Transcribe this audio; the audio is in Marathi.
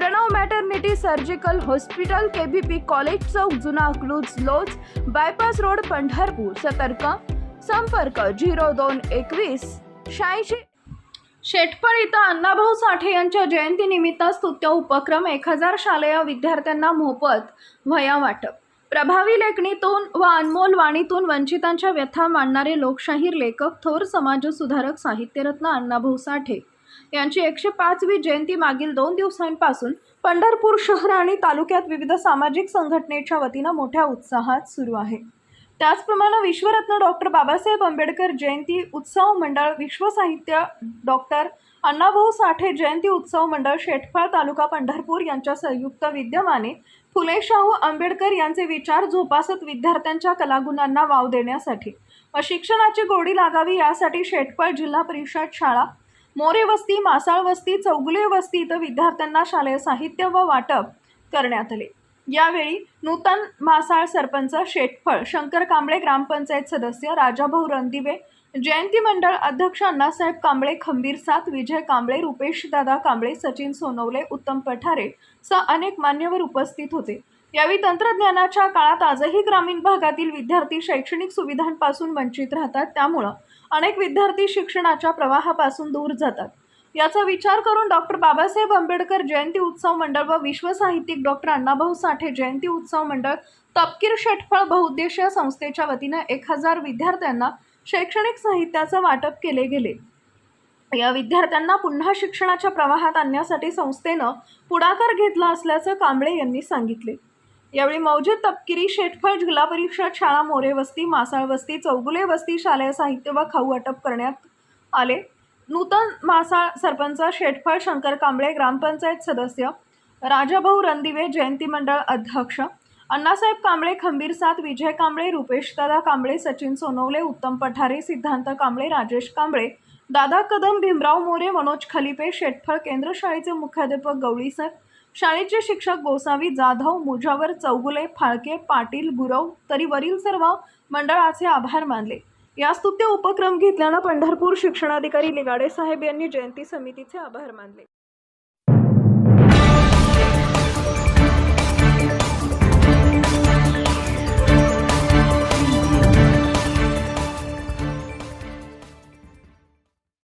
Pranav maternity surgical hospital KBP college चौक जुना अकलूज लोज बायपास रोड पंढरपूर. सतर्क. संपर्क झिरो दोन एकवीस. शहाऐंशी. शेटफळ इथं अण्णाभाऊ साठे यांच्या जयंतीनिमित्त स्तुत्य उपक्रम एक हजार शालेय विद्यार्थ्यांना मोफत वया वाटप. प्रभावी लेखणीतून व अनमोल वाणीतून वंचितांच्या व्यथा मांडणारे लोकशाहीर लेखक थोर समाजसुधारक साहित्यरत्न अण्णाभाऊ साठे. यांची एकशे पाचवी जयंती मागील दोन दिवसांपासून पंढरपूर शहर आणि तालुक्यात विविध सामाजिक संघटनेच्या वतीनं मोठ्या उत्साहात सुरू आहे. त्याचप्रमाणे विश्वरत्न डॉक्टर बाबासाहेब आंबेडकर जयंती उत्सव मंडळ विश्व साहित्य डॉक्टर अण्णाभाऊ साठे जयंती उत्सव मंडळ शेटफळ तालुका पंढरपूर यांच्या संयुक्त विद्यमाने फुले शाहू आंबेडकर यांचे विचार जोपासत विद्यार्थ्यांच्या कलागुणांना वाव देण्यासाठी व शिक्षणाची गोडी लागावी यासाठी शेटफळ जिल्हा परिषद शाळा मोरे वस्ती मासाळ वस्ती चौगुले वस्ती इथं विद्यार्थ्यांना शालेय साहित्य व वाटप करण्यात आले. यावेळी नूतन मासाळ सरपंच शेटफळ शंकर कांबळे ग्रामपंचायत सदस्य राजाभाऊ रणदिवे जयंती मंडळ अध्यक्ष अण्णासाहेब कांबळे खंबीर सात विजय कांबळे रुपेश दादा कांबळे सचिन सोनवले उत्तम पठारे सह अनेक मान्यवर उपस्थित होते. यावेळी तंत्रज्ञानाच्या काळात आजही ग्रामीण भागातील विद्यार्थी शैक्षणिक सुविधांपासून वंचित राहतात. त्यामुळं अनेक विद्यार्थी शिक्षणाच्या प्रवाहापासून दूर जातात. याचा विचार करून डॉक्टर बाबासाहेब आंबेडकर जयंती उत्सव मंडळ व विश्व साहित्यिक डॉक्टर अण्णाभाऊ साठे जयंती उत्सव मंडळ तपकीर शेटफळ बहुउद्देशीय संस्थेच्या वतीनं एक हजार विद्यार्थ्यांना शैक्षणिक साहित्याचं वाटप केले गेले. या विद्यार्थ्यांना पुन्हा शिक्षणाच्या प्रवाहात आणण्यासाठी संस्थेनं पुढाकार घेतला असल्याचं कांबळे यांनी सांगितले. यावेळी मौजे तपकिरी शेटफळ जिल्हा परिषद शाळा मोरे वस्ती मासाळ वस्ती चौगुले वस्ती शालेय साहित्य व खाऊ अटप करण्यात आले. नूतन मासाळ सरपंच शेटफळ शंकर कांबळे ग्रामपंचायत सदस्य राजाभाऊ रणदिवे जयंती मंडळ अध्यक्ष अण्णासाहेब कांबळे खंबीर सात विजय कांबळे रुपेशदादा कांबळे सचिन सोनवले उत्तम पठारे सिद्धांत कांबळे राजेश कांबळे दादा कदम भीमराव मोरे मनोज खलिपे शेटफळ केंद्र शाळेचे मुख्याध्यापक गवळीसर शाळेचे शिक्षक गोसावी जाधव मुजावर चौगुले फाळके पाटील गुरव तरी वरील सर्व मंडळाचे आभार मानले. या स्तुत्य उपक्रम घेतल्यानं पंढरपूर शिक्षणाधिकारी लिगाडे साहेब यांनी जयंती समितीचे आभार मानले.